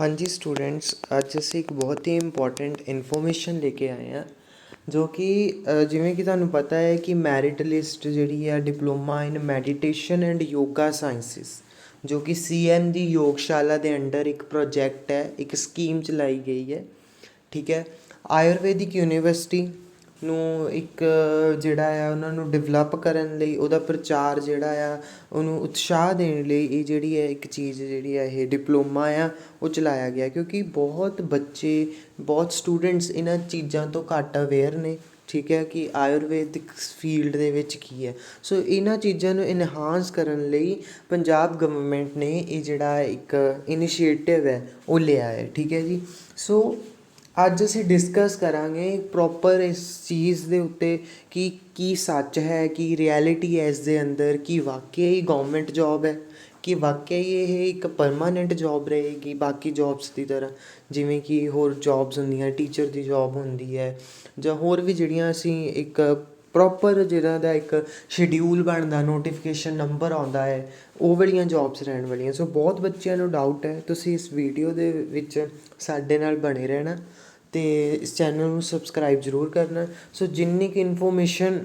ਹਾਂਜੀ ਸਟੂਡੈਂਟਸ ਅੱਜ ਅਸੀਂ ਇੱਕ ਬਹੁਤ ਹੀ ਇੰਪੋਰਟੈਂਟ ਇਨਫੋਰਮੇਸ਼ਨ ਲੈ ਕੇ ਆਏ ਹਾਂ, ਜੋ ਕਿ ਜਿਵੇਂ ਕਿ ਤੁਹਾਨੂੰ ਪਤਾ ਹੈ ਕਿ ਮੈਰਿਟ ਲਿਸਟ ਜਿਹੜੀ ਹੈ diploma in meditation and yoga sciences ਜੋ ਕਿ ਸੀਐਮ ਦੀ ਯੋਗਸ਼ਾਲਾ ਦੇ ਅੰਡਰ ਇੱਕ ਪ੍ਰੋਜੈਕਟ ਹੈ, ਇੱਕ ਸਕੀਮ ਚਲਾਈ ਗਈ ਹੈ, ਠੀਕ ਹੈ? ਆਯੁਰਵੈਦਿਕ ਯੂਨੀਵਰਸਿਟੀ ਨੂੰ ਇੱਕ, ਜਿਹੜਾ ਆ, ਉਹਨਾਂ ਨੂੰ ਡਿਵੈਲਪ ਕਰਨ ਲਈ, ਉਹਦਾ ਪ੍ਰਚਾਰ ਜਿਹੜਾ ਆ, ਉਹਨੂੰ ਉਤਸ਼ਾਹ ਦੇਣ ਲਈ ਇਹ ਜਿਹੜੀ ਹੈ, ਇੱਕ ਚੀਜ਼ ਜਿਹੜੀ ਹੈ, ਇਹ ਡਿਪਲੋਮਾ ਆ, ਉਹ ਚਲਾਇਆ ਗਿਆ। ਕਿਉਂਕਿ ਬਹੁਤ ਬੱਚੇ, ਬਹੁਤ ਸਟੂਡੈਂਟਸ ਇਹਨਾਂ ਚੀਜ਼ਾਂ ਤੋਂ ਘੱਟ ਅਵੇਅਰ ਨੇ, ਠੀਕ ਹੈ, ਕਿ ਆਯੁਰਵੈਦਿਕ ਫੀਲਡ ਦੇ ਵਿੱਚ ਕੀ ਹੈ। ਸੋ ਇਹਨਾਂ ਚੀਜ਼ਾਂ ਨੂੰ ਇਨਹਾਂਸ ਕਰਨ ਲਈ ਪੰਜਾਬ ਗਵਰਨਮੈਂਟ ਨੇ ਇਹ ਜਿਹੜਾ ਇੱਕ ਇਨੀਸ਼ੀਏਟਿਵ ਹੈ, ਉਹ ਲਿਆ ਹੈ, ਠੀਕ ਹੈ ਜੀ। ਸੋ ਅੱਜ ਅਸੀਂ ਡਿਸਕਸ ਕਰਾਂਗੇ ਪ੍ਰੋਪਰ ਇਸ ਚੀਜ਼ ਦੇ ਉੱਤੇ ਕਿ ਕੀ ਸੱਚ ਹੈ, ਕੀ ਰਿਐਲਿਟੀ ਹੈ ਇਸ ਦੇ ਅੰਦਰ, ਕੀ ਵਾਕਿਆ ਹੀ ਗਵਰਨਮੈਂਟ ਜੌਬ ਹੈ, ਕਿ ਵਾਕਿਆ ਹੀ ਇਹ ਇੱਕ ਪਰਮਾਨੈਂਟ ਜੌਬ ਰਹੇਗੀ ਬਾਕੀ ਜੌਬਸ ਦੀ ਤਰ੍ਹਾਂ, ਜਿਵੇਂ ਕਿ ਹੋਰ ਜੌਬਸ ਹੁੰਦੀਆਂ ਟੀਚਰ ਦੀ ਜੌਬ ਹੁੰਦੀ ਹੈ, ਜਾਂ ਹੋਰ ਵੀ ਜਿਹੜੀਆਂ ਅਸੀਂ ਇੱਕ ਪ੍ਰੋਪਰ ਜਿਹੜਾ ਦਾ ਇੱਕ ਸ਼ਡਿਊਲ ਬਣਦਾ ਨੋਟੀਫਿਕੇਸ਼ਨ ਨੰਬਰ ਆਉਂਦਾ ਹੈ, ਉਹ ਵਾਲੀਆਂ ਜੌਬਸ ਰਹਿਣ ਵਾਲੀਆਂ। ਸੋ ਬਹੁਤ ਬੱਚਿਆਂ ਨੂੰ ਡਾਊਟ ਹੈ, ਤੁਸੀਂ ਇਸ ਵੀਡੀਓ ਦੇ ਵਿੱਚ ਸਾਡੇ ਨਾਲ ਬਣੇ ਰਹਿਣਾ। ਅਤੇ ਇਸ ਚੈਨਲ ਨੂੰ ਸਬਸਕ੍ਰਾਈਬ ਜ਼ਰੂਰ ਕਰਨਾ। ਸੋ ਜਿੰਨੀ ਕੁ ਇਨਫੋਰਮੇਸ਼ਨ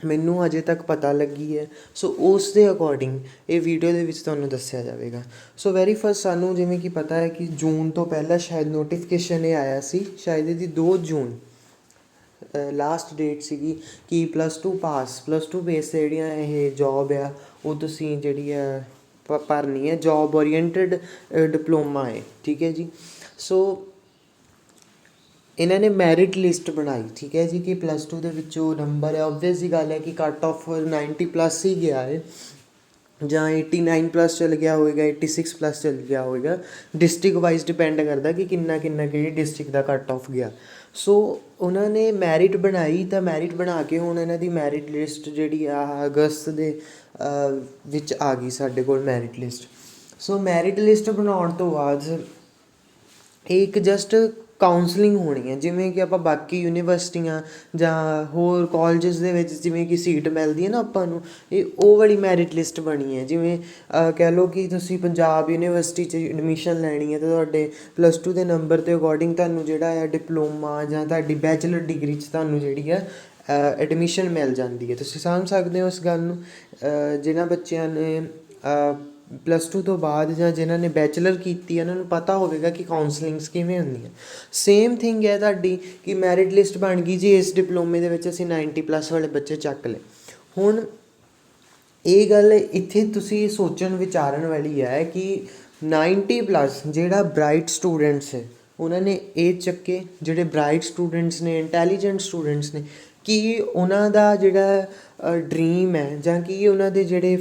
ਮੈਨੂੰ ਅਜੇ ਤੱਕ ਪਤਾ ਲੱਗੀ ਹੈ ਸੋ ਉਸ ਦੇ ਅਕੋਰਡਿੰਗ ਇਹ ਵੀਡੀਓ ਦੇ ਵਿੱਚ ਤੁਹਾਨੂੰ ਦੱਸਿਆ ਜਾਵੇਗਾ। ਸੋ ਵੈਰੀ ਫਸਟ ਸਾਨੂੰ ਜਿਵੇਂ ਕਿ ਪਤਾ ਹੈ ਕਿ ਜੂਨ ਤੋਂ ਪਹਿਲਾਂ ਸ਼ਾਇਦ ਨੋਟੀਫਿਕੇਸ਼ਨ ਇਹ ਆਇਆ ਸੀ, ਸ਼ਾਇਦ ਇਹਦੀ 2 ਜੂਨ ਲਾਸਟ ਡੇਟ ਸੀਗੀ ਕਿ ਪਲੱਸ 2 ਪਾਸ ਪਲੱਸ 2 ਬੇਸ ਤੇ ਜਿਹੜੀਆਂ ਇਹ ਜੌਬ ਆ, ਉਹ ਤੁਸੀਂ ਜਿਹੜੀ ਆ ਭਰਨੀ ਹੈ। ਜੌਬ ਓਰੀਐਂਟਡ ਡਿਪਲੋਮਾ ਹੈ, ਠੀਕ ਹੈ ਜੀ। ਸੋ ਇਹਨਾਂ ਨੇ ਮੈਰਿਟ ਲਿਸਟ ਬਣਾਈ, ਠੀਕ ਹੈ ਜੀ, ਕਿ ਪਲੱਸ 2 ਦੇ ਵਿੱਚੋਂ ਨੰਬਰ ਹੈ। ਆਬਵੀਅਸ ਹੀ ਗੱਲ ਹੈ ਕਿ ਕੱਟ ਆਫ 90 ਪਲੱਸ ਹੀ ਗਿਆ ਹੈ। ਜਾਂ 89 ਪਲੱਸ ਚਲ ਗਿਆ ਹੋਵੇਗਾ 86 ਪਲੱਸ ਚਲ ਗਿਆ ਹੋਵੇਗਾ ਡਿਸਟ੍ਰਿਕਟ ਵਾਈਜ਼ ਡਿਪੈਂਡ ਕਰਦਾ ਕਿ ਕਿੰਨਾ ਕਿੰਨਾ ਕਿਹੜੀ ਡਿਸਟ੍ਰਿਕਟ ਦਾ ਕੱਟ ਆਫ ਗਿਆ। ਸੋ ਉਹਨਾਂ ਨੇ ਮੈਰਿਟ ਬਣਾਈ ਤਾਂ ਮੈਰਿਟ ਬਣਾ ਕੇ ਹੁਣ ਇਹਨਾਂ ਦੀ ਮੈਰਿਟ ਲਿਸਟ ਜਿਹੜੀ ਆ ਅਗਸਤ ਦੇ ਵਿੱਚ ਆ ਗਈ ਸਾਡੇ ਕੋਲ merit list so merit list ਬਣਾਉਣ ਤੋਂ ਬਾਅਦ ਇਹ ਇੱਕ ਜਸਟ ਕਾਉਂਸਲਿੰਗ ਹੋਣੀ ਹੈ ਜਿਵੇਂ ਕਿ ਆਪਾਂ ਬਾਕੀ ਯੂਨੀਵਰਸਿਟੀਆਂ ਜਾਂ ਹੋਰ ਕੋਲਜਿਸ ਦੇ ਵਿੱਚ ਜਿਵੇਂ ਕਿ ਸੀਟ ਮਿਲਦੀ ਹੈ ਨਾ ਆਪਾਂ ਨੂੰ ਇਹ ਉਹ ਵਾਲੀ ਮੈਰਿਟ ਲਿਸਟ ਬਣੀ ਹੈ ਜਿਵੇਂ ਕਹਿ ਲਓ ਕਿ ਤੁਸੀਂ ਪੰਜਾਬ ਯੂਨੀਵਰਸਿਟੀ 'ਚ ਐਡਮਿਸ਼ਨ ਲੈਣੀ ਹੈ ਤਾਂ ਤੁਹਾਡੇ ਪਲੱਸ 2 ਦੇ ਨੰਬਰ ਦੇ ਅਕੋਰਡਿੰਗ ਤੁਹਾਨੂੰ ਜਿਹੜਾ ਹੈ ਡਿਪਲੋਮਾ ਜਾਂ ਤੁਹਾਡੀ ਬੈਚਲਰ ਡਿਗਰੀ 'ਚ ਤੁਹਾਨੂੰ ਜਿਹੜੀ ਹੈ ਐਡਮਿਸ਼ਨ ਮਿਲ ਜਾਂਦੀ ਹੈ ਤੁਸੀਂ ਸਮਝ ਸਕਦੇ ਹੋ ਇਸ ਗੱਲ ਨੂੰ। ਅਹ, ਜਿਨ੍ਹਾਂ ਬੱਚਿਆਂ ਨੇ ਪਲੱਸ 2 ਤੋਂ ਬਾਅਦ ਜਾਂ ਜਿਨ੍ਹਾਂ ਨੇ ਬੈਚਲਰ ਕੀਤੀ ਉਹਨਾਂ ਨੂੰ ਪਤਾ ਹੋਵੇਗਾ ਕਿ ਕਾਉਂਸਲਿੰਗਸ ਕਿਵੇਂ ਹੁੰਦੀਆਂ। ਸੇਮ ਥਿੰਗ ਹੈ ਤੁਹਾਡੀ ਕਿ ਮੈਰਿਟ ਲਿਸਟ ਬਣ ਗਈ ਜੀ, ਇਸ ਡਿਪਲੋਮੇ ਦੇ ਵਿੱਚ ਅਸੀਂ 90 ਪਲੱਸ ਵਾਲੇ ਬੱਚੇ ਚੱਕ ਲਏ। ਹੁਣ ਇਹ ਗੱਲ ਇੱਥੇ ਤੁਸੀਂ ਸੋਚਣ ਵਿਚਾਰਨ ਵਾਲੀ ਹੈ ਕਿ 90 ਪਲੱਸ ਜਿਹੜਾ ਬ੍ਰਾਈਟ ਸਟੂਡੈਂਟਸ ਹੈ, ਉਹਨਾਂ ਨੇ ਇਹ ਚੱਕੇ, ਜਿਹੜੇ ਬ੍ਰਾਈਟ ਸਟੂਡੈਂਟਸ ਨੇ ਇੰਟੈਲੀਜੈਂਟ ਸਟੂਡੈਂਟਸ ਨੇ ਕੀ ਉਹਨਾਂ ਦਾ ਜਿਹੜਾ ਡਰੀਮ ਹੈ ਜਾਂ ਕੀ ਉਹਨਾਂ ਦੇ ਜਿਹੜੇ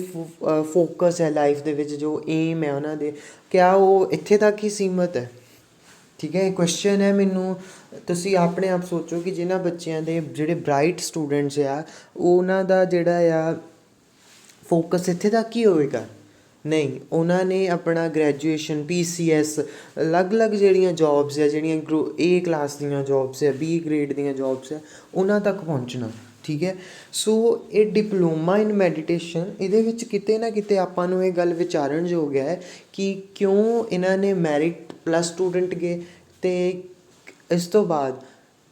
ਫੋਕਸ ਹੈ ਲਾਈਫ ਦੇ ਵਿੱਚ, ਜੋ ਏਮ ਹੈ ਉਹਨਾਂ ਦੇ, ਕਿਆ ਉਹ ਇੱਥੇ ਤੱਕ ਹੀ ਸੀਮਤ ਹੈ? ਠੀਕ ਹੈ, ਇਹ ਕੁਐਸਚਨ ਹੈ ਮੈਨੂੰ, ਤੁਸੀਂ ਆਪਣੇ ਆਪ ਸੋਚੋ ਕਿ ਜਿਨ੍ਹਾਂ ਬੱਚਿਆਂ ਦੇ ਜਿਹੜੇ ਬ੍ਰਾਈਟ ਸਟੂਡੈਂਟਸ ਆ, ਉਹਨਾਂ ਦਾ ਜਿਹੜਾ ਆ ਫੋਕਸ ਇੱਥੇ ਤੱਕ ਹੀ ਹੋਵੇਗਾ। ਨਹੀਂ, ਉਹਨਾਂ ਨੇ ਆਪਣਾ ਗ੍ਰੈਜੂਏਸ਼ਨ ਪੀ ਸੀ ਪੀਸੀਐਸ ਅਲੱਗ-ਅਲੱਗ ਜਿਹੜੀਆਂ ਜੋਬਸ ਆ, ਜਿਹੜੀਆਂ ਏ ਕਲਾਸ ਦੀਆਂ ਜੋਬਸ ਆ ਬੀ ਗ੍ਰੇਡ ਦੀਆਂ ਜੋਬਸ ਆ, ਉਹਨਾਂ ਤੱਕ ਪਹੁੰਚਣਾ, ਠੀਕ ਹੈ? ਸੋ ਇਹ ਡਿਪਲੋਮਾ ਇਨ ਮੈਡੀਟੇਸ਼ਨ ਇਹਦੇ ਵਿੱਚ ਕਿਤੇ ਨਾ ਕਿਤੇ ਆਪਾਂ ਨੂੰ ਇਹ ਗੱਲ ਵਿਚਾਰਨ ਯੋਗ ਹੈ ਕਿ ਕਿਉਂ ਇਹਨਾਂ ਨੇ ਮੈਰਿਟ ਪਲੱਸ ਸਟੂਡੈਂਟ ਗਏ ਤੇ ਇਸ ਤੋਂ ਬਾਅਦ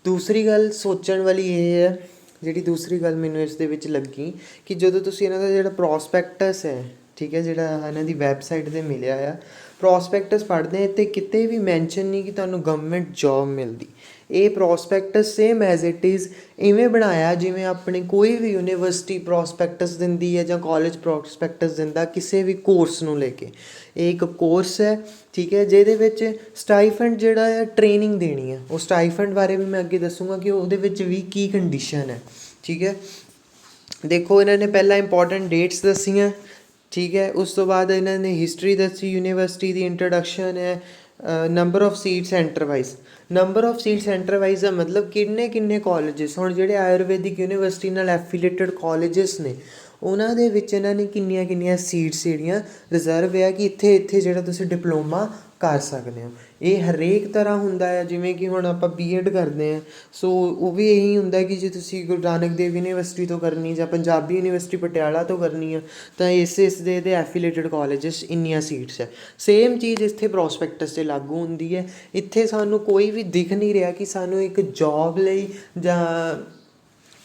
ਦੂਸਰੀ ਗੱਲ ਸੋਚਣ ਵਾਲੀ ਇਹ ਹੈ, ਜਿਹੜੀ ਦੂਸਰੀ ਗੱਲ ਮੈਨੂੰ ਇਸ ਦੇ ਵਿੱਚ ਲੱਗੀ ਕਿ ਜਦੋਂ ਤੁਸੀਂ ਇਹਨਾਂ ਦਾ ਜਿਹੜਾ ਪ੍ਰੋਸਪੈਕਟਸ ਹੈ ਠੀਕ ਹੈ, ਜਿਹੜਾ ਇਹਨਾਂ ਦੀ ਵੈਬਸਾਈਟ ਤੇ ਮਿਲਿਆ ਆ। ਪ੍ਰੋਸਪੈਕਟਸ ਪੜ੍ਹਦੇ ਤੇ ਕਿਤੇ ਵੀ ਮੈਂਸ਼ਨ ਨਹੀਂ ਕਿ ਤੁਹਾਨੂੰ ਗਵਰਨਮੈਂਟ ਜੌਬ ਮਿਲਦੀ। ਇਹ prospectus same as it is ਇਵੇਂ ਬਣਾਇਆ, ਜਿਵੇਂ ਆਪਣੇ ਕੋਈ ਵੀ ਯੂਨੀਵਰਸਿਟੀ ਪ੍ਰੋਸਪੈਕਟਸ ਦਿੰਦੀ ਹੈ ਜਾਂ ਕਾਲਜ ਪ੍ਰੋਸਪੈਕਟਸ ਦਿੰਦਾ, ਕਿਸੇ ਵੀ ਕੋਰਸ ਨੂੰ ਲੈ ਕੇ। ਇਹ ਇੱਕ ਕੋਰਸ ਹੈ, ਠੀਕ ਹੈ, ਜਿਹਦੇ ਵਿੱਚ ਸਟਾਈਫੰਡ ਜਿਹੜਾ ਹੈ ਟ੍ਰੇਨਿੰਗ ਦੇਣੀ ਹੈ ਉਹ ਸਟਾਈਫੰਡ ਬਾਰੇ ਵੀ ਮੈਂ ਅੱਗੇ ਦੱਸੂਗਾ ਕਿ ਉਹਦੇ ਵਿੱਚ ਵੀ ਕੀ ਕੰਡੀਸ਼ਨ ਹੈ, ਠੀਕ ਹੈ। ਦੇਖੋ, ਇਹਨਾਂ ਨੇ ਪਹਿਲਾਂ ਇੰਪੋਰਟੈਂਟ ਡੇਟਸ ਦੱਸੀਆਂ। ਠੀਕ ਹੈ, ਉਸ ਤੋਂ ਬਾਅਦ ਇਹਨਾਂ ਨੇ ਹਿਸਟਰੀ ਦੱਸੀ ਯੂਨੀਵਰਸਿਟੀ ਦੀ ਇੰਟਰੋਡਕਸ਼ਨ ਹੈ number of seat centre wise number of seat centre wise ਦਾ ਮਤਲਬ ਕਿੰਨੇ ਕਿੰਨੇ ਕਾਲਜਸ ਹੁਣ ਜਿਹੜੇ ਆਯੁਰਵੈਦਿਕ ਯੂਨੀਵਰਸਿਟੀ ਨਾਲ ਐਫੀਲੀਏਟਡ ਕਾਲਜਸ ਨੇ, ਉਹਨਾਂ ਦੇ ਵਿੱਚ ਇਹਨਾਂ ਨੇ ਕਿੰਨੀਆਂ ਕਿੰਨੀਆਂ ਸੀਟਸ ਜਿਹੜੀਆਂ ਰਿਜ਼ਰਵ ਹੈ ਕਿ ਇੱਥੇ ਇੱਥੇ ਜਿਹੜਾ ਤੁਸੀਂ ਡਿਪਲੋਮਾ ਕਰ ਸਕਦੇ ਹੋ। ਇਹ ਹਰੇਕ ਤਰ੍ਹਾਂ ਹੁੰਦਾ ਹੈ, ਜਿਵੇਂ ਕਿ ਹੁਣ ਆਪਾਂ ਬੀਐਡ ਕਰਦੇ ਹਾਂ। ਸੋ ਉਹ ਵੀ ਇਹੀ ਹੁੰਦਾ ਕਿ ਜੇ ਤੁਸੀਂ ਗੁਰੂ ਨਾਨਕ ਦੇਵ ਯੂਨੀਵਰਸਿਟੀ ਤੋਂ ਕਰਨੀ ਜਾਂ ਪੰਜਾਬੀ ਯੂਨੀਵਰਸਿਟੀ ਪਟਿਆਲਾ ਤੋਂ ਕਰਨੀ ਆ, ਤਾਂ ਇਸ ਇਸ ਦੇ ਦੇ ਐਫੀਲੀਏਟਡ ਕਾਲਜਸ ਇੰਨੀਆਂ ਸੀਟਸ ਹੈ। ਸੇਮ ਚੀਜ਼ ਇੱਥੇ ਪ੍ਰੋਸਪੈਕਟਸ ਤੇ ਲਾਗੂ ਹੁੰਦੀ ਹੈ। ਇੱਥੇ ਸਾਨੂੰ ਕੋਈ ਵੀ ਦਿਖ ਨਹੀਂ ਰਿਹਾ ਕਿ ਸਾਨੂੰ ਇੱਕ ਜੌਬ ਲਈ ਜਾਂ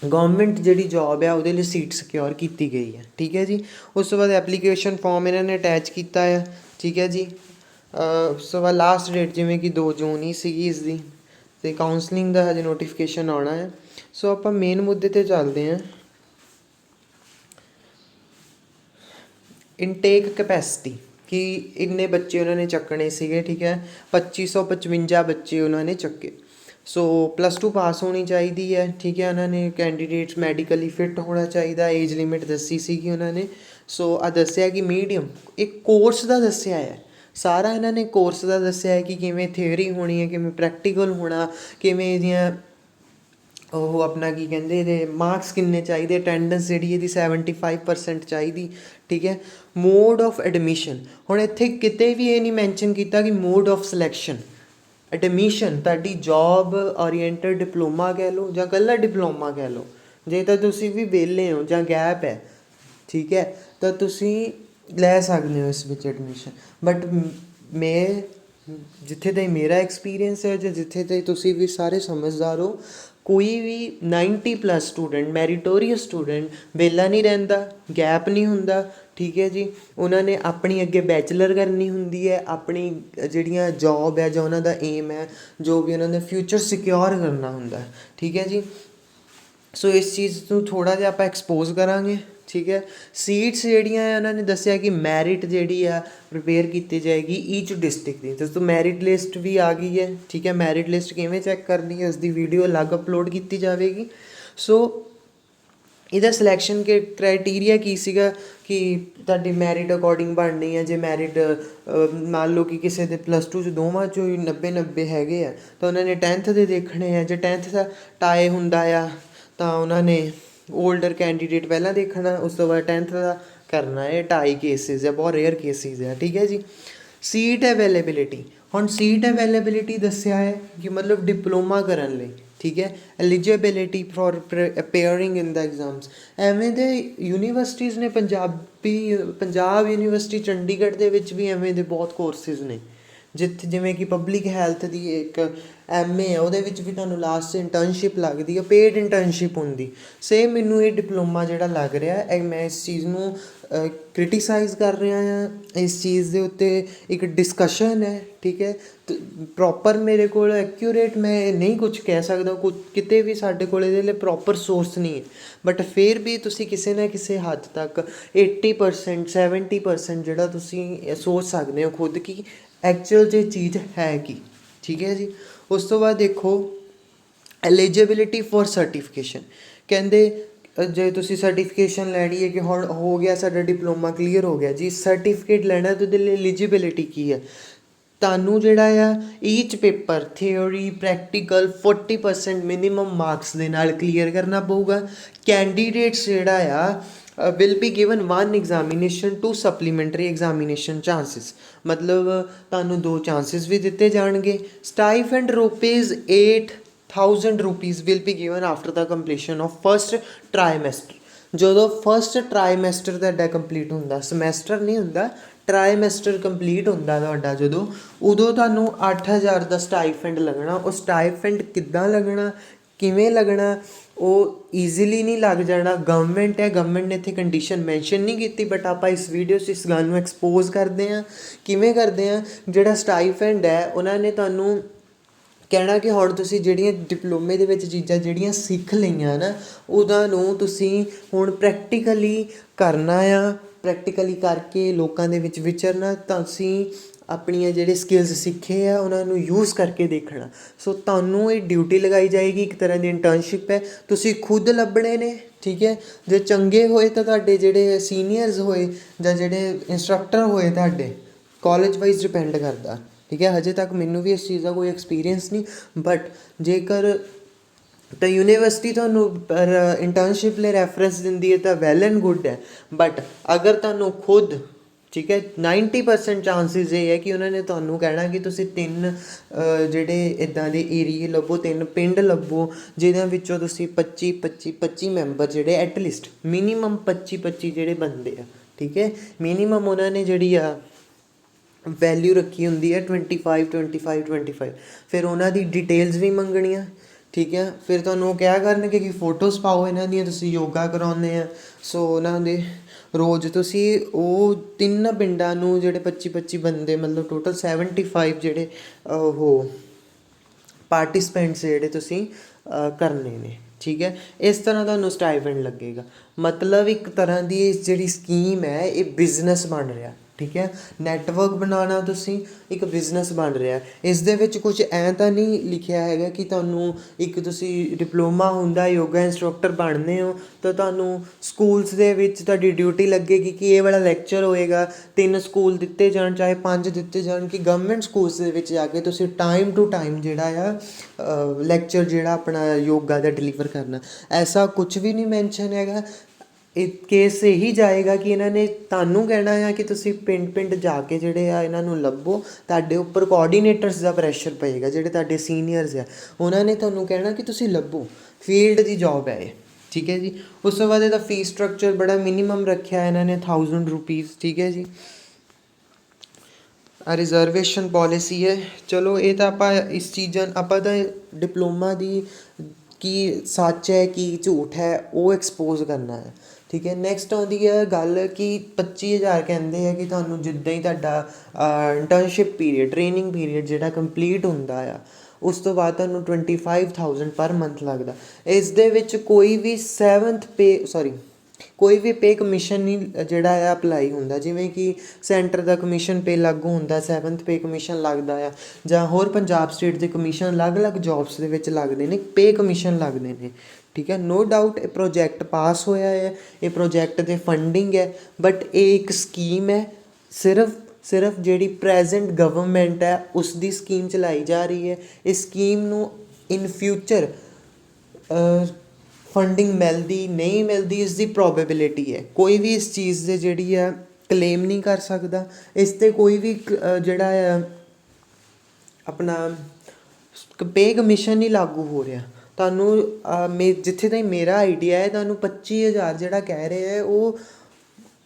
ਗਵਰਨਮੈਂਟ ਜਿਹੜੀ ਜੌਬ ਹੈ, ਉਹਦੇ ਲਈ ਸੀਟ ਸਿਕਿਉਰ ਕੀਤੀ ਗਈ ਹੈ। ਠੀਕ ਹੈ ਜੀ? ਉਸ ਤੋਂ ਬਾਅਦ ਐਪਲੀਕੇਸ਼ਨ ਫਾਰਮ ਇਹਨਾਂ ਨੇ ਅਟੈਚ ਕੀਤਾ ਹੈ ਠੀਕ ਹੈ ਜੀ? ਅਹ ਲਾਸਟ ਡੇਟ ਜਿਵੇਂ ਕਿ 2 ਜੂਨ ਹੀ ਸੀਗੀ ਇਸ ਦੀ ਤੇ ਕਾਉਂਸਲਿੰਗ ਦਾ ਹਜੇ ਨੋਟੀਫਿਕੇਸ਼ਨ ਆਉਣਾ ਹੈ। ਸੋ ਆਪਾਂ ਮੇਨ ਮੁੱਦੇ ਤੇ ਚੱਲਦੇ ਹਾਂ। ਇਨਟੇਕ ਕੈਪੈਸਿਟੀ ਕਿ ਇੰਨੇ ਬੱਚੇ ਉਹਨਾਂ ਨੇ ਚੱਕਣੇ ਸੀਗੇ, ਠੀਕ ਹੈ? 2555 ਬੱਚੇ ਉਹਨਾਂ ਨੇ ਚੱਕੇ। ਸੋ ਪਲੱਸ 2 ਪਾਸ ਹੋਣੀ ਚਾਹੀਦੀ ਹੈ, ਠੀਕ ਹੈ? ਉਹਨਾਂ ਨੇ ਕੈਂਡੀਡੇਟਸ ਮੈਡੀਕਲੀ ਫਿਟ ਹੋਣਾ ਚਾਹੀਦਾ ਏਜ ਲਿਮਿਟ ਦੱਸੀ ਸੀਗੀ ਉਹਨਾਂ ਨੇ। ਸੋ ਆ ਦੱਸਿਆ ਕਿ ਮੀਡੀਅਮ ਇੱਕ ਕੋਰਸ ਦਾ ਦੱਸਿਆ ਹੈ। ਸਾਰਾ ਇਹਨਾਂ ਨੇ ਕੋਰਸ ਦਾ ਦੱਸਿਆ ਹੈ ਕਿ ਕਿਵੇਂ ਥਿਉਰੀ ਹੋਣੀ ਹੈ, ਕਿਵੇਂ ਪ੍ਰੈਕਟੀਕਲ ਹੋਣਾ, ਕਿਵੇਂ ਇਹਦੀਆਂ ਉਹ ਆਪਣਾ ਕੀ ਕਹਿੰਦੇ, ਇਹਦੇ ਮਾਰਕਸ ਕਿੰਨੇ ਚਾਹੀਦੇ ਅਟੈਂਡੈਂਸ ਜਿਹੜੀ ਇਹਦੀ 75% ਚਾਹੀਦੀ, ਠੀਕ ਹੈ? ਮੋਡ ਆਫ ਐਡਮਿਸ਼ਨ ਹੁਣ ਇੱਥੇ ਕਿਤੇ ਵੀ ਇਹ ਨਹੀਂ ਮੈਂਸ਼ਨ ਕੀਤਾ ਕਿ ਮੋਡ ਆਫ ਸਿਲੈਕਸ਼ਨ ਐਡਮਿਸ਼ਨ ਤੁਹਾਡੀ ਜੌਬ ਓਰੀਐਂਟਡ ਡਿਪਲੋਮਾ ਕਹਿ ਲਓ ਜਾਂ ਕੱਲਾ ਡਿਪਲੋਮਾ ਕਹਿ ਲਓ। ਜੇ ਤਾਂ ਤੁਸੀਂ ਵੀ ਵਿਹਲੇ ਹੋ ਜਾਂ ਗੈਪ ਹੈ, ਠੀਕ ਹੈ? ਤਾਂ ਤੁਸੀਂ ਲੈ ਸਕਦੇ ਹੋ ਇਸ ਵਿੱਚ ਐਡਮਿਸ਼ਨ ਬਟ ਮੈਂ ਜਿੱਥੇ ਤਾਈਂ ਮੇਰਾ ਐਕਸਪੀਰੀਅੰਸ ਹੈ ਜਾਂ ਜਿੱਥੇ ਤਾਈਂ ਤੁਸੀਂ ਵੀ ਸਾਰੇ ਸਮਝਦਾਰ ਹੋ, ਕੋਈ ਵੀ 90 ਪਲੱਸ ਸਟੂਡੈਂਟ ਮੈਰੀਟੋਰੀਅਸ ਸਟੂਡੈਂਟ ਵਿਹਲਾ ਨਹੀਂ ਰਹਿੰਦਾ ਗੈਪ ਨਹੀਂ ਹੁੰਦਾ, ਠੀਕ ਹੈ ਜੀ? ਉਹਨਾਂ ਨੇ ਆਪਣੀ ਅੱਗੇ ਬੈਚਲਰ ਕਰਨੀ ਹੁੰਦੀ ਹੈ, ਆਪਣੀ ਜਿਹੜੀਆਂ ਜੌਬ ਹੈ ਜਾਂ ਉਹਨਾਂ ਦਾ ਏਮ ਹੈ, ਜੋ ਵੀ ਉਹਨਾਂ ਦਾ ਫਿਊਚਰ ਸਿਕਿਉਰ ਕਰਨਾ ਹੁੰਦਾ, ਠੀਕ ਹੈ ਜੀ? ਸੋ ਇਸ ਚੀਜ਼ ਨੂੰ ਥੋੜਾ ਜਿਹਾ ਆਪਾਂ ਐਕਸਪੋਜ਼ ਕਰਾਂਗੇ। ਠੀਕ ਹੈ? ਸੀਟਸ ਜਿਹੜੀਆਂ ਆ, ਉਹਨਾਂ ਨੇ ਦੱਸਿਆ ਕਿ ਮੈਰਿਟ ਜਿਹੜੀ ਆ ਪ੍ਰਿਪੇਅਰ ਕੀਤੀ ਜਾਏਗੀ ਈਚ ਡਿਸਟ੍ਰਿਕਟ ਦੀ। ਦੋਸਤੋ ਮੈਰਿਟ ਲਿਸਟ ਵੀ ਆ ਗਈ ਹੈ, ਠੀਕ ਹੈ? ਮੈਰਿਟ ਲਿਸਟ ਕਿਵੇਂ ਚੈੱਕ ਕਰਨੀ ਹੈ? ਉਸ ਦੀ ਵੀਡੀਓ ਅਲੱਗ ਅਪਲੋਡ ਕੀਤੀ ਜਾਵੇਗੀ। ਸੋ ਇਹਦਾ ਸਿਲੈਕਸ਼ਨ ਕੇ ਕ੍ਰਾਈਟੇਰੀਆ ਕੀ ਸੀਗਾ ਕਿ ਤੁਹਾਡੀ ਮੈਰਿਟ ਅਕੋਰਡਿੰਗ ਬਣਨੀ ਹੈ? ਜੇ ਮੈਰਿਟ ਮੰਨ ਲਓ ਕਿ ਕਿਸੇ ਦੇ ਪਲੱਸ 2 ਚ ਦੋਵਾਂ ਚੋਂ ਹੀ 90 90 ਹੈਗੇ ਆ, ਤਾਂ ਉਹਨਾਂ ਨੇ 10th ਦੇ ਦੇਖਣੇ ਆ। ਜੇ 10th ਦਾ ਟਾਈ ਹੁੰਦਾ ਆ, ਤਾਂ ਉਹਨਾਂ ਨੇ 올ਡਰ ਕੈਂਡੀਡੇਟ ਪਹਿਲਾਂ ਦੇਖਣਾ, ਉਸ ਤੋਂ ਬਾਅਦ 10th ਦਾ ਕਰਨਾ ਹੈ, ਢਾਈ ਕੇਸਿਸ ਹੈ, ਬਹੁਤ ਰੇਅਰ ਕੇਸਿਸ ਹੈ, ਠੀਕ ਹੈ ਜੀ। ਸੀਟ ਅਵੇਲੇਬਿਲਿਟੀ ਹੁਣ ਸੀਟ ਅਵੇਲੇਬਿਲਿਟੀ ਦੱਸਿਆ ਹੈ ਕਿ ਮਤਲਬ ਡਿਪਲੋਮਾ ਕਰਨ ਲਈ, ਠੀਕ ਹੈ। Eligibility for appearing in the exams ਐਵੇਂ ਦੇ ਯੂਨੀਵਰਸਿਟੀਜ਼ ਨੇ, ਪੰਜਾਬੀ, ਪੰਜਾਬ ਯੂਨੀਵਰਸਿਟੀ ਚੰਡੀਗੜ੍ਹ ਦੇ ਵਿੱਚ ਵੀ ਐਵੇਂ ਦੇ ਬਹੁਤ ਕੋਰਸਿਸ ਨੇ। ਜਿੱਥੇ ਜਿਵੇਂ ਕਿ ਪਬਲਿਕ ਹੈਲਥ ਦੀ ਇੱਕ ਐਮਏ ਹੈ ਉਹਦੇ ਵਿੱਚ ਵੀ ਤੁਹਾਨੂੰ ਲਾਸਟ ਇੰਟਰਨਸ਼ਿਪ ਲੱਗਦੀ ਹੈ ਪੇਡ ਇੰਟਰਨਸ਼ਿਪ ਹੁੰਦੀ। ਸੇਮ ਮੈਨੂੰ ਇਹ ਡਿਪਲੋਮਾ ਜਿਹੜਾ ਲੱਗ ਰਿਹਾ ਹੈ ਮੈਂ ਇਸ ਚੀਜ਼ ਨੂੰ ਕ੍ਰਿਟੀਸਾਈਜ਼ ਕਰ ਰਿਹਾ ਹਾਂ। ਇਸ ਚੀਜ਼ ਦੇ ਉੱਤੇ ਇੱਕ ਡਿਸਕਸ਼ਨ ਹੈ, ਠੀਕ ਹੈ? ਪ੍ਰੋਪਰ ਮੇਰੇ ਕੋਲ ਐਕਿਊਰੇਟ ਮੈਂ ਨਹੀਂ ਕੁਝ ਕਹਿ ਸਕਦਾ ਕੁਝ ਕਿਤੇ ਵੀ ਸਾਡੇ ਕੋਲ ਇਹਦੇ ਲਈ ਪ੍ਰੋਪਰ ਸੋਰਸ ਨਹੀਂ ਹੈ। ਬਟ ਫਿਰ ਵੀ ਤੁਸੀਂ ਕਿਸੇ ਨਾ ਕਿਸੇ ਹੱਦ ਤੱਕ 80% 70% ਜਿਹੜਾ ਤੁਸੀਂ ਸੋਚ ਸਕਦੇ ਹੋ ਖੁਦ, ਕਿ ਐਕਚੁਅਲ ਜੇ ਚੀਜ਼ ਹੈ ਕੀ? ਠੀਕ ਹੈ ਜੀ? ਉਸ ਤੋਂ ਬਾਅਦ ਦੇਖੋ ਐਲੀਜੀਬਿਲਿਟੀ ਫॉर ਸਰਟੀਫਿਕੇਸ਼ਨ ਕਹਿੰਦੇ ਜੇ ਤੁਸੀਂ ਸਰਟੀਫਿਕੇਸ਼ਨ ਲੈਣੀ ਹੈ ਕਿ ਹੁਣ ਹੋ ਗਿਆ, ਸਾਡਾ ਡਿਪਲੋਮਾ ਕਲੀਅਰ ਹੋ ਗਿਆ, ਜੀ ਸਰਟੀਫਿਕੇਟ ਲੈਣਾ ਤਾਂ ਉਹਦੇ ਲਈ ਐਲੀਜੀਬਿਲਿਟੀ ਕੀ ਹੈ? ਤੁਹਾਨੂੰ ਜਿਹੜਾ ਆ each paper theory practical 40% minimum marks ਦੇ ਨਾਲ ਕਲੀਅਰ ਕਰਨਾ ਪਊਗਾ। ਕੈਂਡੀਡੇਟਸ ਜਿਹੜਾ ਆ will be given one examination two supplementary examination chances ਮਤਲਬ, ਤੁਹਾਨੂੰ ਦੋ ਚਾਂਸਸ ਵੀ ਦਿੱਤੇ ਜਾਣਗੇ। Stipend rupees 8000 rupees will be given after the completion of first trimester ਜਦੋਂ ਫਰਸਟ ਟ੍ਰਾਈਮੈਸਟਰ ਤੁਹਾਡਾ ਕੰਪਲੀਟ ਹੁੰਦਾ ਸਮੈਸਟਰ ਨਹੀਂ ਹੁੰਦਾ ਟ੍ਰਾਈਮੈਸਟਰ ਕੰਪਲੀਟ ਹੁੰਦਾ ਤੁਹਾਡਾ ਜਦੋਂ, ਉਦੋਂ ਤੁਹਾਨੂੰ 8000 ਦਾ ਸਟਾਈਫੈਂਡ ਲੱਗਣਾ। ਉਹ ਸਟਾਈਫੈਂਡ ਕਿੱਦਾਂ ਲੱਗਣਾ, ਕਿਵੇਂ ਲੱਗਣਾ ਉਹ ਈਜ਼ੀਲੀ ਨਹੀਂ ਲੱਗ ਜਾਣਾ। ਗਵਰਨਮੈਂਟ ਹੈ ਗਵਰਨਮੈਂਟ ਨੇ ਇੱਥੇ ਕੰਡੀਸ਼ਨ ਮੈਂਸ਼ਨ ਨਹੀਂ ਕੀਤੀ ਬਟ ਆਪਾਂ ਇਸ ਵੀਡੀਓ 'ਚ ਇਸ ਗੱਲ ਨੂੰ ਐਕਸਪੋਜ਼ ਕਰਦੇ ਹਾਂ। ਕਿਵੇਂ ਕਰਦੇ ਹਾਂ? ਜਿਹੜਾ ਸਟਾਈਫੈਂਡ ਹੈ, ਉਹਨਾਂ ਨੇ ਤੁਹਾਨੂੰ ਕਹਿਣਾ ਕਿ ਹੁਣ ਤੁਸੀਂ ਜਿਹੜੀਆਂ ਡਿਪਲੋਮੇ ਦੇ ਵਿੱਚ ਚੀਜ਼ਾਂ ਜਿਹੜੀਆਂ ਸਿੱਖ ਲਈਆਂ ਨਾ ਉਹਨਾਂ ਨੂੰ ਤੁਸੀਂ ਹੁਣ ਪ੍ਰੈਕਟੀਕਲੀ ਕਰਨਾ ਆ। ਪ੍ਰੈਕਟੀਕਲੀ ਕਰਕੇ ਲੋਕਾਂ ਦੇ ਵਿੱਚ ਵਿਚਰਨਾ। ਤਾਂ ਤੁਸੀਂ ਆਪਣੀਆਂ ਜਿਹੜੇ ਸਕਿੱਲਸ ਸਿੱਖੇ ਆ, ਉਹਨਾਂ ਨੂੰ ਯੂਜ਼ ਕਰਕੇ ਦੇਖਣਾ। ਸੋ ਤੁਹਾਨੂੰ ਇਹ ਡਿਊਟੀ ਲਗਾਈ ਜਾਏਗੀ, ਇੱਕ ਤਰ੍ਹਾਂ ਦੀ ਇੰਟਰਨਸ਼ਿਪ ਹੈ। ਤੁਸੀਂ ਖੁਦ ਲੱਭਣੇ ਨੇ, ਠੀਕ ਹੈ? ਜੇ ਚੰਗੇ ਹੋਏ ਤਾਂ ਤੁਹਾਡੇ ਜਿਹੜੇ ਸੀਨੀਅਰਸ ਹੋਏ ਜਾਂ ਜਿਹੜੇ ਇੰਸਟ੍ਰਕਟਰ ਹੋਏ ਤੁਹਾਡੇ ਕਾਲਜ ਵਾਈਜ਼ ਡਿਪੈਂਡ ਕਰਦਾ। ਠੀਕ ਹੈ? ਹਜੇ ਤੱਕ ਮੈਨੂੰ ਵੀ ਇਸ ਚੀਜ਼ ਦਾ ਕੋਈ ਐਕਸਪੀਰੀਅੰਸ ਨਹੀਂ ਬਟ ਜੇਕਰ ਤਾਂ ਯੂਨੀਵਰਸਿਟੀ ਤੁਹਾਨੂੰ ਇੰਟਰਨਸ਼ਿਪ ਲਈ ਰੈਫਰੈਂਸ ਦਿੰਦੀ ਹੈ ਤਾਂ ਵੈਲ ਐਂਡ ਗੁੱਡ ਹੈ। ਬਟ ਅਗਰ ਤੁਹਾਨੂੰ ਖੁਦ ਠੀਕ ਹੈ? 90% ਚਾਂਸਸ ਇਹ ਹੈ ਕਿ ਉਹਨਾਂ ਨੇ ਤੁਹਾਨੂੰ ਕਹਿਣਾ ਕਿ ਤੁਸੀਂ ਤਿੰਨ ਜਿਹੜੇ ਇਦਾਂ ਦੇ ਏਰੀਏ ਲੱਭੋ, ਤਿੰਨ ਪਿੰਡ ਲੱਭੋ, ਜਿਹਨਾਂ ਵਿੱਚੋਂ ਤੁਸੀਂ 25 25 25 ਮੈਂਬਰ ਜਿਹੜੇ ਐਟ ਲੀਸਟ ਮਿਨੀਮਮ 25 25 ਜਿਹੜੇ ਬੰਦੇ ਆ, ਠੀਕ ਹੈ? ਮਿਨੀਮਮ ਉਹਨਾਂ ਨੇ ਜਿਹੜੀ ਆ ਵੈਲਿਊ ਰੱਖੀ ਹੁੰਦੀ ਹੈ 25 25 25 ਫਿਰ ਉਹਨਾਂ ਦੀ ਡਿਟੇਲਸ ਵੀ ਮੰਗਣੀਆਂ, ਠੀਕ ਹੈ? ਫਿਰ ਤੁਹਾਨੂੰ ਉਹ ਕਿਹਾ ਕਰਨਗੇ ਕਿ ਫੋਟੋਜ਼ ਪਾਓ ਇਹਨਾਂ ਦੀਆਂ, ਤੁਸੀਂ ਯੋਗਾ ਕਰਾਉਂਦੇ ਆ। ਸੋ ਉਹਨਾਂ ਦੇ ਰੋਜ਼ ਤੁਸੀਂ ਉਹ ਤਿੰਨ ਪਿੰਡਾਂ ਨੂੰ ਜਿਹੜੇ 25 25 ਬੰਦੇ, ਮਤਲਬ ਟੋਟਲ 75 ਜਿਹੜੇ ਉਹ ਪਾਰਟਿਸਪੈਂਟਸ ਜਿਹੜੇ ਤੁਸੀਂ ਕਰਨੇ ਨੇ, ਠੀਕ ਹੈ? ਇਸ ਤਰ੍ਹਾਂ ਤੁਹਾਨੂੰ ਸਟਾਈਪੈਂਡ ਲੱਗੇਗਾ। ਮਤਲਬ ਇੱਕ ਤਰ੍ਹਾਂ ਦੀ ਇਹ ਜਿਹੜੀ ਸਕੀਮ ਹੈ, ਇਹ ਬਿਜ਼ਨਸ ਬਣ ਰਿਹਾ। ਠੀਕ ਹੈ? ਨੈਟਵਰਕ ਬਣਾਉਣਾ ਤੁਸੀਂ ਇੱਕ ਬਿਜ਼ਨਸ ਬਣ ਰਿਹਾ ਇਸ ਦੇ ਵਿੱਚ ਕੁਝ ਐਂ ਤਾਂ ਨਹੀਂ ਲਿਖਿਆ ਹੈਗਾ ਕਿ ਤੁਹਾਨੂੰ ਇੱਕ ਤੁਸੀਂ ਡਿਪਲੋਮਾ ਹੁੰਦਾ ਯੋਗਾ ਇੰਸਟ੍ਰਕਟਰ ਬਣਨੇ ਹੋ, ਤਾਂ ਤੁਹਾਨੂੰ ਸਕੂਲਸ ਦੇ ਵਿੱਚ ਤੁਹਾਡੀ ਡਿਊਟੀ ਲੱਗੇਗੀ ਕਿ ਇਹ ਵਾਲਾ ਲੈਕਚਰ ਹੋਏਗਾ। ਤਿੰਨ ਸਕੂਲ ਦਿੱਤੇ ਜਾਣ, ਚਾਹੇ ਪੰਜ ਦਿੱਤੇ ਜਾਣ ਕਿ ਗਵਰਨਮੈਂਟ ਸਕੂਲਸ ਦੇ ਵਿੱਚ ਜਾ ਕੇ ਤੁਸੀਂ ਟਾਈਮ ਟੂ ਟਾਈਮ ਜਿਹੜਾ ਆ ਲੈਕਚਰ ਜਿਹੜਾ ਆਪਣਾ ਯੋਗਾ ਦਾ ਡਿਲੀਵਰ ਕਰਨਾ। ਐਸਾ ਕੁਝ ਵੀ ਨਹੀਂ ਮੈਂਸ਼ਨ ਹੈਗਾ। ਇਹ ਕੇਸ ਇਹੀ ਜਾਏਗਾ ਕਿ ਇਹਨਾਂ ਨੇ ਤੁਹਾਨੂੰ ਕਹਿਣਾ ਆ ਕਿ ਤੁਸੀਂ ਪਿੰਡ ਪਿੰਡ ਜਾ ਕੇ ਜਿਹੜੇ ਆ ਇਹਨਾਂ ਨੂੰ ਲੱਭੋ। ਤੁਹਾਡੇ ਉੱਪਰ ਕੋਆਰਡੀਨੇਟਰਸ ਦਾ ਪ੍ਰੈਸ਼ਰ ਪਏਗਾ, ਜਿਹੜੇ ਤੁਹਾਡੇ ਸੀਨੀਅਰਸ ਆ। ਉਹਨਾਂ ਨੇ ਤੁਹਾਨੂੰ ਕਹਿਣਾ ਕਿ ਤੁਸੀਂ ਲੱਭੋ। ਫੀਲਡ ਦੀ ਜੌਬ ਹੈ ਇਹ, ਠੀਕ ਹੈ ਜੀ? ਉਸ ਤੋਂ ਬਾਅਦ ਇਹਦਾ ਫੀਸ ਸਟਰਕਚਰ ਬੜਾ ਮਿਨੀਮਮ ਰੱਖਿਆ ਇਹਨਾਂ ਨੇ 1000 ਰੁਪੀਸ ਠੀਕ ਹੈ ਜੀ? ਆ ਰਿਜ਼ਰਵੇਸ਼ਨ ਪਾਲਿਸੀ ਹੈ। ਚਲੋ, ਇਹ ਤਾਂ ਆਪਾਂ ਇਸ ਚੀਜ਼ਾਂ, ਆਪਾਂ ਤਾਂ ਡਿਪਲੋਮਾ ਦੀ ਕੀ ਸੱਚ ਹੈ, ਕੀ ਝੂਠ ਹੈ, ਉਹ ਐਕਸਪੋਜ਼ ਕਰਨਾ ਹੈ। ਠੀਕ ਹੈ ਨੈਕਸਟ ਆਉਂਦੀ ਹੈ ਗੱਲ ਕਿ ਪੱਚੀ ਹਜ਼ਾਰ ਕਹਿੰਦੇ ਆ ਕਿ ਤੁਹਾਨੂੰ ਜਿੱਦਾਂ ਹੀ ਤੁਹਾਡਾ ਇੰਟਰਨਸ਼ਿਪ ਪੀਰੀਅਡ ਟ੍ਰੇਨਿੰਗ ਪੀਰੀਅਡ ਜਿਹੜਾ ਕੰਪਲੀਟ ਹੁੰਦਾ ਆ, ਉਸ ਤੋਂ ਬਾਅਦ ਤੁਹਾਨੂੰ 25000 ਪਰ ਮੰਥ ਲੱਗਦਾ। ਇਸ ਦੇ ਵਿੱਚ ਕੋਈ ਵੀ 7th ਪੇ ਸੌਰੀ ਕੋਈ ਵੀ ਪੇ ਕਮਿਸ਼ਨ ਨਹੀਂ, ਜਿਹੜਾ ਆ ਅਪਲਾਈ ਹੁੰਦਾ। ਜਿਵੇਂ ਕਿ ਸੈਂਟਰ ਦਾ ਕਮਿਸ਼ਨ ਪੇ ਲਾਗੂ ਹੁੰਦਾ 7th ਪੇ ਕਮਿਸ਼ਨ ਲੱਗਦਾ ਆ। ਜਾਂ ਹੋਰ ਪੰਜਾਬ ਸਟੇਟ ਦੇ ਕਮਿਸ਼ਨ ਅਲੱਗ-ਅਲੱਗ ਜੌਬਸ ਦੇ ਵਿੱਚ ਲੱਗਦੇ ਨੇ ਪੇ ਕਮਿਸ਼ਨ ਲੱਗਦੇ ਨੇ। ਠੀਕ ਹੈ? ਨੋ ਡਾਊਟ ਇਹ ਪ੍ਰੋਜੈਕਟ ਪਾਸ ਹੋਇਆ ਹੈ, ਇਹ ਪ੍ਰੋਜੈਕਟ 'ਤੇ ਫੰਡਿੰਗ ਹੈ ਬਟ ਇਹ ਇੱਕ ਸਕੀਮ ਹੈ, ਸਿਰਫ ਸਿਰਫ ਜਿਹੜੀ ਪ੍ਰੈਜ਼ੈਂਟ ਗਵਰਨਮੈਂਟ ਹੈ ਉਸ ਦੀ ਸਕੀਮ ਚਲਾਈ ਜਾ ਰਹੀ ਹੈ। ਇਸ ਸਕੀਮ ਨੂੰ ਇਨ ਫਿਊਚਰ ਫੰਡਿੰਗ ਮਿਲਦੀ, ਨਹੀਂ ਮਿਲਦੀ ਇਸ ਦੀ ਪ੍ਰੋਬੇਬਿਲਿਟੀ ਹੈ। ਕੋਈ ਵੀ ਇਸ ਚੀਜ਼ ਦੇ ਜਿਹੜੀ ਹੈ ਕਲੇਮ ਨਹੀਂ ਕਰ ਸਕਦਾ। ਇਸ ਤੇ ਕੋਈ ਵੀ ਕ- ਜਿਹੜਾ ਹੈ, ਆਪਣਾ ਪੇ ਕਮਿਸ਼ਨ ਨਹੀਂ ਲਾਗੂ ਹੋ ਰਿਹਾ। ਤੁਹਾਨੂੰ ਮੇ, ਜਿੱਥੇ ਤਾਈਂ ਮੇਰਾ ਆਈਡੀਆ ਹੈ, ਤੁਹਾਨੂੰ ਪੱਚੀ ਹਜ਼ਾਰ ਜਿਹੜਾ ਕਹਿ ਰਹੇ ਹੈ, ਉਹ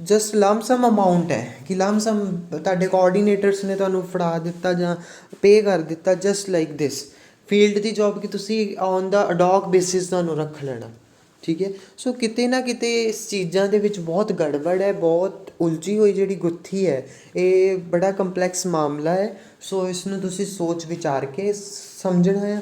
ਜਸਟ ਲਮਸਮ ਅਮਾਊਂਟ ਹੈ ਕਿ ਲਮਸਮ ਤੁਹਾਡੇ ਕੋਆਰਡੀਨੇਟਰਸ ਨੇ ਤੁਹਾਨੂੰ ਫੜਾ ਦਿੱਤਾ ਜਾਂ ਪੇ ਕਰ ਦਿੱਤਾ ਜਸਟ ਲਾਈਕ ਦਿਸ ਫੀਲਡ ਦੀ ਜੌਬ ਕਿ ਤੁਸੀਂ ਔਨ ਦਾ ਅਡੌਕ ਬੇਸਿਸ ਤੁਹਾਨੂੰ ਰੱਖ ਲੈਣਾ, ਠੀਕ ਹੈ? ਸੋ ਕਿਤੇ ਨਾ ਕਿਤੇ ਇਸ ਚੀਜ਼ਾਂ ਦੇ ਵਿੱਚ ਬਹੁਤ ਗੜਬੜ ਹੈ, ਬਹੁਤ ਉਲਝੀ ਹੋਈ ਜਿਹੜੀ ਗੁੱਥੀ ਹੈ, ਇਹ ਬੜਾ ਕੰਪਲੈਕਸ ਮਾਮਲਾ ਹੈ। ਸੋ ਇਸ ਨੂੰ ਤੁਸੀਂ ਸੋਚ ਵਿਚਾਰ ਕੇ ਸਮਝਣਾ ਹੈ।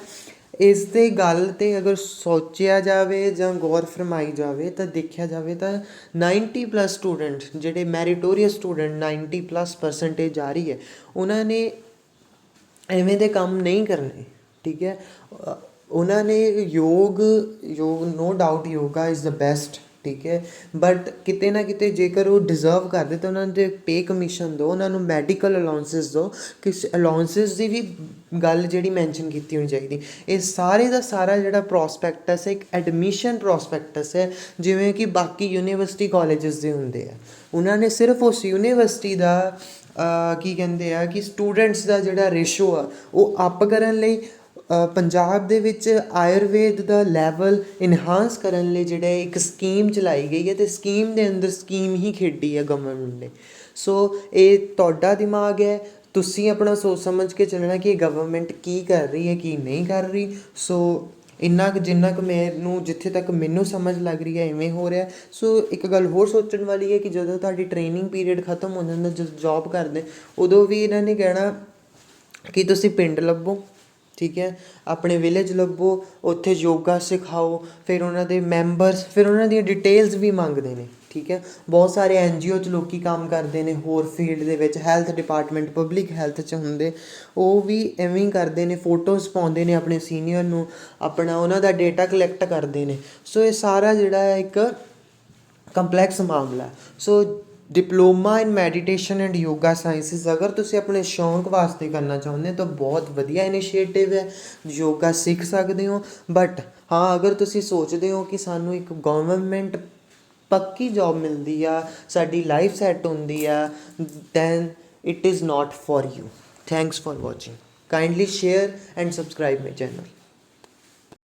ਇਸ ਤੇ ਗੱਲ ਤੇ ਅਗਰ ਸੋਚਿਆ ਜਾਵੇ ਜਾਂ ਗੌਰ ਫਰਮਾਈ ਜਾਵੇ ਤਾਂ ਦੇਖਿਆ ਜਾਵੇ ਤਾਂ 90 ਪਲੱਸ ਸਟੂਡੈਂਟ ਜਿਹੜੇ ਮੈਰੀਟੋਰੀਅਸ ਸਟੂਡੈਂਟ 90 ਪਲੱਸ ਪਰਸੈਂਟੇਜ ਆ ਰਹੀ ਹੈ, ਉਹਨਾਂ ਨੇ ਐਵੇਂ ਦੇ ਕੰਮ ਨਹੀਂ ਕਰਨੇ, ਠੀਕ ਹੈ? ਉਹਨਾਂ ਨੇ ਯੋਗ ਯੋਗ no doubt yoga is the best ਠੀਕ ਹੈ। ਬਟ ਕਿਤੇ ਨਾ ਕਿਤੇ ਜੇਕਰ ਉਹ ਡਿਜ਼ਰਵ ਕਰਦੇ ਤਾਂ ਉਹਨਾਂ ਦੇ ਪੇ ਕਮਿਸ਼ਨ ਦਿਓ ਉਹਨਾਂ ਨੂੰ ਮੈਡੀਕਲ ਅਲਾਉਂਸਸ ਦਿਓ ਕਿਸ ਅਲਾਉਂਸਸ ਦੀ ਵੀ ਗੱਲ ਜਿਹੜੀ ਮੈਂਸ਼ਨ ਕੀਤੀ ਹੋਣੀ ਚਾਹੀਦੀ। ਇਹ ਸਾਰੇ ਦਾ ਸਾਰਾ ਜਿਹੜਾ ਪ੍ਰੋਸਪੈਕਟਸ ਹੈ, ਇੱਕ ਐਡਮਿਸ਼ਨ ਪ੍ਰੋਸਪੈਕਟਸ ਹੈ, ਜਿਵੇਂ ਕਿ ਬਾਕੀ ਯੂਨੀਵਰਸਿਟੀ ਕਾਲਜਸ ਦੇ ਹੁੰਦੇ ਆ। ਉਹਨਾਂ ਨੇ ਸਿਰਫ ਉਸ ਯੂਨੀਵਰਸਿਟੀ ਦਾ ਕੀ ਕਹਿੰਦੇ ਆ ਕਿ ਸਟੂਡੈਂਟਸ ਦਾ ਜਿਹੜਾ ਰੇਸ਼ੋ ਆ, ਉਹ ਅਪ ਕਰਨ ਲਈ ਪੰਜਾਬ ਦੇ ਵਿੱਚ ਆਯੁਰਵੇਦ ਦਾ ਲੈਵਲ ਇਨਹਾਂਸ ਕਰਨ ਲਈ ਜਿਹੜਾ ਇੱਕ ਸਕੀਮ ਚਲਾਈ ਗਈ ਹੈ ਅਤੇ ਸਕੀਮ ਦੇ ਅੰਦਰ ਸਕੀਮ ਹੀ ਖੇਡੀ ਹੈ ਗਵਰਨਮੈਂਟ ਨੇ। ਸੋ ਇਹ ਤੁਹਾਡਾ ਦਿਮਾਗ ਹੈ, ਤੁਸੀਂ ਆਪਣਾ ਸੋਚ ਸਮਝ ਕੇ ਚੱਲਣਾ ਕਿ ਗਵਰਨਮੈਂਟ ਕੀ ਕਰ ਰਹੀ ਹੈ, ਕੀ ਨਹੀਂ ਕਰ ਰਹੀ। ਸੋ ਇੰਨਾ ਕੁ, ਜਿੰਨਾ ਕੁ ਮੈਨੂੰ, ਜਿੱਥੇ ਤੱਕ ਮੈਨੂੰ ਸਮਝ ਲੱਗ ਰਹੀ ਹੈ ਐਵੇਂ ਹੋ ਰਿਹਾ। ਸੋ ਇੱਕ ਗੱਲ ਹੋਰ ਸੋਚਣ ਵਾਲੀ ਹੈ ਕਿ ਜਦੋਂ ਤੁਹਾਡੀ ਟ੍ਰੇਨਿੰਗ ਪੀਰੀਅਡ ਖਤਮ ਹੋ ਜਾਂਦਾ, ਜਦੋਂ ਜੌਬ ਕਰਦੇ, ਉਦੋਂ ਵੀ ਇਹਨਾਂ ਨੇ ਕਹਿਣਾ ਕਿ ਤੁਸੀਂ ਪਿੰਡ ਲੱਭੋ। ਠੀਕ ਹੈ? ਆਪਣੇ ਵਿਲੇਜ ਲੱਭੋ, ਉੱਥੇ ਯੋਗਾ ਸਿਖਾਓ, ਫਿਰ ਉਹਨਾਂ ਦੇ ਮੈਂਬਰਸ ਫਿਰ ਉਹਨਾਂ ਦੀਆਂ ਡਿਟੇਲਸ ਵੀ ਮੰਗਦੇ ਨੇ, ਠੀਕ ਹੈ? ਬਹੁਤ ਸਾਰੇ ਐੱਨ ਜੀ ਓ ਚ ਲੋਕੀ ਕੰਮ ਕਰਦੇ ਨੇ, ਹੋਰ ਫੀਲਡ ਦੇ ਵਿੱਚ ਹੈਲਥ ਡਿਪਾਰਟਮੈਂਟ ਪਬਲਿਕ ਹੈਲਥ ਚ ਹੁੰਦੇ। ਉਹ ਵੀ ਐਵੇਂ ਹੀ ਕਰਦੇ ਨੇ ਫੋਟੋਜ਼ ਪਾਉਂਦੇ ਨੇ ਆਪਣੇ ਸੀਨੀਅਰ ਨੂੰ, ਆਪਣਾ ਉਹਨਾਂ ਦਾ ਡੇਟਾ ਕਲੈਕਟ ਕਰਦੇ ਨੇ। ਸੋ ਇਹ ਸਾਰਾ ਜਿਹੜਾ ਹੈ ਇੱਕ ਕੰਪਲੈਕਸ ਮਾਮਲਾ। So diploma in meditation and yoga sciences, ਅਗਰ ਤੁਸੀਂ ਆਪਣੇ ਸ਼ੌਂਕ ਵਾਸਤੇ ਕਰਨਾ ਚਾਹੁੰਦੇ ਹੋ ਤਾਂ ਬਹੁਤ ਵਧੀਆ ਇਨੀਸ਼ੀਏਟਿਵ ਹੈ। ਯੋਗਾ ਸਿੱਖ ਸਕਦੇ ਹੋ ਬਟ ਹਾਂ, ਅਗਰ ਤੁਸੀਂ ਸੋਚਦੇ ਹੋ ਕਿ ਸਾਨੂੰ ਇੱਕ ਗਵਰਨਮੈਂਟ ਪੱਕੀ ਜੌਬ ਮਿਲਦੀ ਆ, ਸਾਡੀ ਲਾਈਫ ਸੈੱਟ ਹੁੰਦੀ ਆ then it is not for you thanks for watching kindly share and subscribe my channel